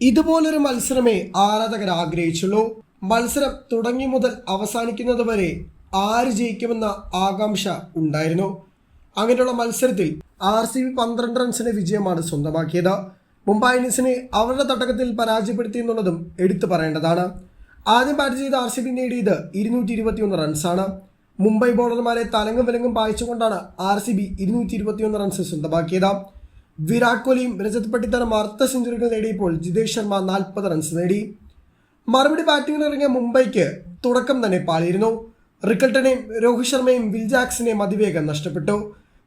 ഇതുപോലൊരു മത്സരമേ ആരാധകർ ആഗ്രഹിച്ചുള്ളൂ. മത്സരം തുടങ്ങി മുതൽ അവസാനിക്കുന്നത് വരെ ആര് ജയിക്കുമെന്ന ആകാംക്ഷ ഉണ്ടായിരുന്നു. അങ്ങനെയുള്ള മത്സരത്തിൽ ആർ സി ബി പന്ത്രണ്ട് റൺസിന് വിജയമാണ് സ്വന്തമാക്കിയത്. മുംബൈ ഇന്ത്യൻസിനെ അവരുടെ തട്ടകത്തിൽ പരാജയപ്പെടുത്തി എന്നുള്ളതും എടുത്തു പറയേണ്ടതാണ്. ആദ്യം ബാറ്റ് ചെയ്ത ആർ സി ബി നേടിയത് ഇരുന്നൂറ്റി ഇരുപത്തിയൊന്ന് റൺസാണ് മുംബൈ ബോളർമാരെ തലങ്ങും വിലങ്ങും പായിച്ചുകൊണ്ടാണ് ആർ സി ബി ഇരുന്നൂറ്റി ഇരുപത്തിയൊന്ന് റൺസ് സ്വന്തമാക്കിയത്. വിരാട് കോഹ്ലിയും രജത് പട്ടിത്തറും അർദ്ധ സെഞ്ചുറികൾ നേടിയപ്പോൾ ജിതേഷ് ശർമ്മ നാൽപ്പത് റൺസ് നേടി. മറുപടി ബാറ്റിംഗിന് ഇറങ്ങിയ മുംബൈക്ക് തുടക്കം തന്നെ പാളിയിരുന്നു. റിക്കൽട്ടനെയും രോഹിത് ശർമ്മയും വിൽ അതിവേഗം നഷ്ടപ്പെട്ടു.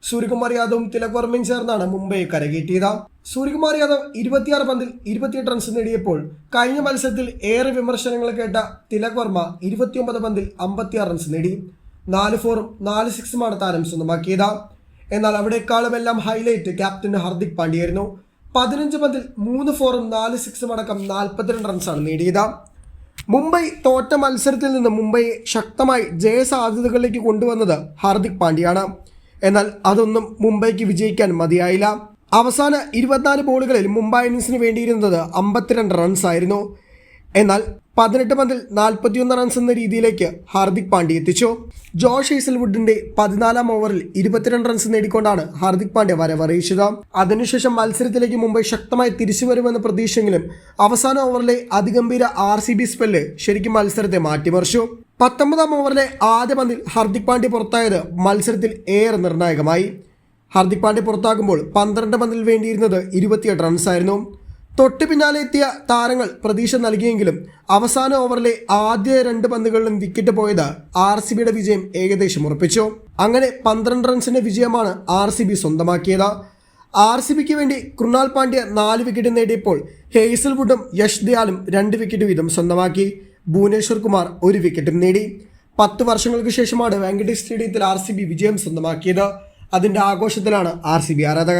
സൂര്യകുമാർ യാദവും തിലക് വർമ്മയും ചേർന്നാണ് മുംബൈ കരകയറ്റിയത്. സൂര്യകുമാർ യാദവ് ഇരുപത്തിയാറ് പന്തിൽ ഇരുപത്തിയെട്ട് റൺസ് നേടിയപ്പോൾ കഴിഞ്ഞ മത്സരത്തിൽ ഏറെ വിമർശനങ്ങൾ കേട്ട തിലക് വർമ്മ ഇരുപത്തിയൊമ്പത് പന്തിൽ അമ്പത്തിയാറ് റൺസ് നേടി. നാല് ഫോറും നാല് സിക്സുമാണ് താരം സ്വന്തമാക്കിയത്. എന്നാൽ അവിടേക്കാളുമെല്ലാം ഹൈലൈറ്റ് ക്യാപ്റ്റൻ ഹർദിക് പാണ്ഡ്യയായിരുന്നു. പതിനഞ്ച് പന്തിൽ മൂന്ന് ഫോറും നാല് സിക്സും അടക്കം നാൽപ്പത്തിരണ്ട് റൺസാണ് നേടിയത്. മുംബൈ തോറ്റ മത്സരത്തിൽ നിന്ന് മുംബൈയെ ശക്തമായി ജയസാധ്യതകളിലേക്ക് കൊണ്ടുവന്നത് ഹാർദിക് പാണ്ഡ്യയാണ്. എന്നാൽ അതൊന്നും മുംബൈക്ക് വിജയിക്കാൻ മതിയായില്ല. അവസാന ഇരുപത്തിനാല് ബോളുകളിൽ മുംബൈ ഇന്ത്യൻസിന് വേണ്ടിയിരുന്നത് അമ്പത്തിരണ്ട് റൺസ് ആയിരുന്നു. എന്നാൽ പതിനെട്ട് പന്തിൽ നാൽപ്പത്തിയൊന്ന് റൺസ് എന്ന രീതിയിലേക്ക് ഹാർദിക് പാണ്ഡ്യ എത്തിച്ചു. ജോഷ് ഹേസൽവുഡിന്റെ പതിനാലാം ഓവറിൽ ഇരുപത്തിരണ്ട് റൺസ് നേടിക്കൊണ്ടാണ് ഹാർദിക് പാണ്ഡ്യ വരവറിയിച്ചത്. അതിനുശേഷം മത്സരത്തിലേക്ക് മുംബൈ ശക്തമായി തിരിച്ചു വരുമെന്ന പ്രതീക്ഷയെങ്കിലും അവസാന ഓവറിലെ അതിഗംഭീര ആർ സി ബി സ്പെല്ല് ശരിക്കും മത്സരത്തെ മാറ്റിമറിച്ചു. പത്തൊമ്പതാം ഓവറിലെ ആദ്യ പന്തിൽ ഹാർദിക് പാണ്ഡ്യ പുറത്തായത് മത്സരത്തിൽ ഏറെ നിർണായകമായി. ഹാർദിക് പാണ്ഡ്യ പുറത്താകുമ്പോൾ പന്ത്രണ്ട് പന്തിൽ വേണ്ടിയിരുന്നത് ഇരുപത്തിയെട്ട് റൺസായിരുന്നു തൊട്ട് പിന്നാലെ എത്തിയ താരങ്ങൾ പ്രതീക്ഷ നൽകിയെങ്കിലും അവസാന ഓവറിലെ ആദ്യ രണ്ട് പന്തുകളിലും വിക്കറ്റ് പോയത് ആർ സി ബിയുടെ വിജയം ഏകദേശം ഉറപ്പിച്ചു. അങ്ങനെ പന്ത്രണ്ട് റൺസിന്റെ വിജയമാണ് ആർ സി ബി സ്വന്തമാക്കിയത്. ആർ സി ബിക്ക് വേണ്ടി കൃണാൽ പാണ്ഡ്യ നാല് വിക്കറ്റ് നേടിയപ്പോൾ ഹേസൽവുഡും യഷ് ദയാലും രണ്ട് വിക്കറ്റ് വീതം സ്വന്തമാക്കി. ഭുവനേശ്വർ കുമാർ ഒരു വിക്കറ്റും നേടി. പത്ത് വർഷങ്ങൾക്ക് ശേഷമാണ് വെങ്കടേഷ് സ്റ്റേഡിയത്തിൽ ആർ സി ബി വിജയം സ്വന്തമാക്കിയത്. അതിന്റെ ആഘോഷത്തിലാണ് ആർ സി ബി ആരാധകർ.